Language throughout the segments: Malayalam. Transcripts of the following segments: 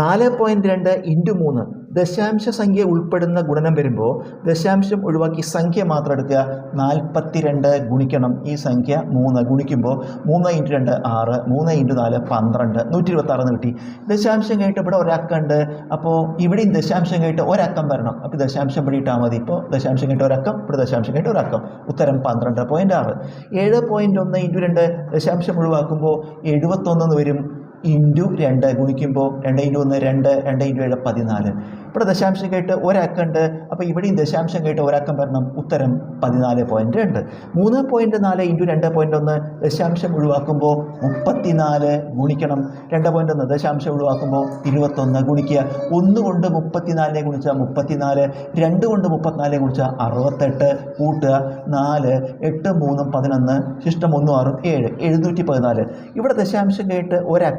നാല് പോയിന്റ് രണ്ട് ഇന്റു മൂന്ന്. ദശാംശ സംഖ്യ ഉൾപ്പെടുന്ന ഗുണനം വരുമ്പോൾ ദശാംശം ഒഴിവാക്കി സംഖ്യ മാത്രം എടുക്കുക. നാൽപ്പത്തി രണ്ട് ഗുണിക്കണം. ഈ സംഖ്യ മൂന്ന് ഗുണിക്കുമ്പോൾ മൂന്ന് ഇന്റു രണ്ട് ആറ് മൂന്ന് ഇന്റു നാല് പന്ത്രണ്ട്. നൂറ്റി ഇരുപത്തി ആറ് കിട്ടി. ദശാംശം കഴിഞ്ഞിട്ട് ഇവിടെ ഒരക്കമുണ്ട്. അപ്പോൾ ഇവിടെയും ദശാംശം കഴിഞ്ഞിട്ട് ഒരക്കം വരണം. അപ്പോൾ ദശാംശം ഇവിടെ ഇട്ടാൽ മതി. ഇപ്പോൾ ദശാംശം കഴിഞ്ഞിട്ട് ഒരക്കം ഇവിടെ ദശാംശം കഴിഞ്ഞിട്ട് ഒരക്കം. ഉത്തരം പന്ത്രണ്ട് പോയിന്റ് ആറ്. ഏഴ് പോയിന്റ് ഒന്ന് ഇന്റു രണ്ട് ദശാംശം ഒഴിവാക്കുമ്പോൾ എഴുപത്തൊന്നെന്ന് വരും. ഇന്റു രണ്ട് ഗുണിക്കുമ്പോൾ രണ്ട് ഇന്റു ഒന്ന് രണ്ട് രണ്ട് ഇന്റു ഏഴ് പതിനാല്. ഇവിടെ ദശാംശം കേട്ട് ഒരക്കമുണ്ട് അപ്പോൾ ഇവിടെയും ദശാംശം കേട്ട് ഒരക്കം വരണം. ഉത്തരം പതിനാല് പോയിന്റ് രണ്ട് മൂന്ന് പോയിന്റ് നാല് ഇന്റു രണ്ട് പോയിന്റ് ഒന്ന് ദശാംശം ഒഴിവാക്കുമ്പോൾ മുപ്പത്തിനാല് ഗുണിക്കണം. രണ്ട് പോയിന്റ് ഒന്ന് ദശാംശം ഒഴിവാക്കുമ്പോൾ ഇരുപത്തൊന്ന് ഗുണിക്കുക. ഒന്ന് കൊണ്ട് മുപ്പത്തിനാലിനെ ഗുണിച്ചാൽ മുപ്പത്തിനാല്. രണ്ട് കൊണ്ട് മുപ്പത്തിനാലിനെ ഗുണിച്ചാൽ അറുപത്തെട്ട്. കൂട്ടുക. നാല് എട്ട് മൂന്നും പതിനൊന്ന്. ശിഷ്ടം ഒന്നും ആറും ഏഴ്. എഴുന്നൂറ്റി പതിനാല്. ഇവിടെ ദശാംശം കേട്ട്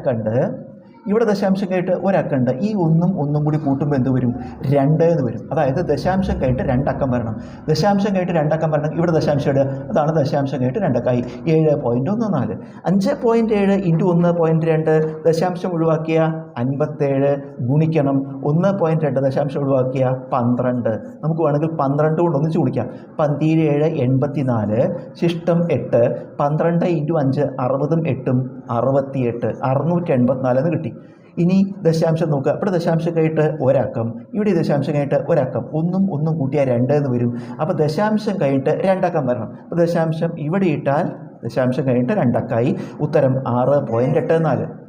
ഒരക്കമുണ്ട് ഇവിടെ ദശാംശം കഴിഞ്ഞിട്ട് ഒരക്കമുണ്ട് ഈ ഒന്നും ഒന്നും കൂടി കൂട്ടുമ്പോൾ എന്ത് വരും? രണ്ട് എന്ന് വരും. അതായത് ദശാംശം കഴിഞ്ഞിട്ട് രണ്ടക്കം വരണം. ദശാംശം കഴിഞ്ഞിട്ട് രണ്ടക്കം വരണം. ഇവിടെ ദശാംശം ഇടുക അതാണ് ദശാംശം കഴിഞ്ഞിട്ട് രണ്ടക്കായി. ഏഴ് പോയിന്റ് ഒന്ന് നാല്. അഞ്ച് പോയിന്റ് ഏഴ് ഇന്റു ഒന്ന് പോയിന്റ് രണ്ട്. ദശാംശം ഒഴിവാക്കിയ അൻപത്തേഴ് ഗുണിക്കണം. ഒന്ന് പോയിന്റ് രണ്ട് ദശാംശം ഒഴിവാക്കിയ പന്ത്രണ്ട്. നമുക്ക് വേണമെങ്കിൽ പന്ത്രണ്ട് കൊണ്ട് ഒന്നിച്ച് ഗുണിക്കാം. പന്തിരേഴ് എൺപത്തി നാല് ശിഷ്ടം എട്ട്. പന്ത്രണ്ട് ഇന്റു അഞ്ച് അറുപതും എട്ടും അറുപത്തിയെട്ട്. അറുന്നൂറ്റി എൺപത്തിനാല് എന്ന് കിട്ടി. ഇനി ദശാംശം നോക്കുക. ഇവിടെ ദശാംശം കഴിഞ്ഞിട്ട് ഒരക്കം. ഇവിടെ ദശാംശം കഴിഞ്ഞിട്ട് ഒരക്കം. ഒന്നും ഒന്നും കൂട്ടിയാൽ രണ്ട് എന്ന് വരും. അപ്പോൾ ദശാംശം കഴിഞ്ഞിട്ട് രണ്ടക്കം വരണം. അപ്പോൾ ദശാംശം ഇവിടെ ഇട്ടാൽ ദശാംശം കഴിഞ്ഞിട്ട് രണ്ടക്കായി. ഉത്തരം ആറ് പോയിന്റ് എട്ട് നാല്.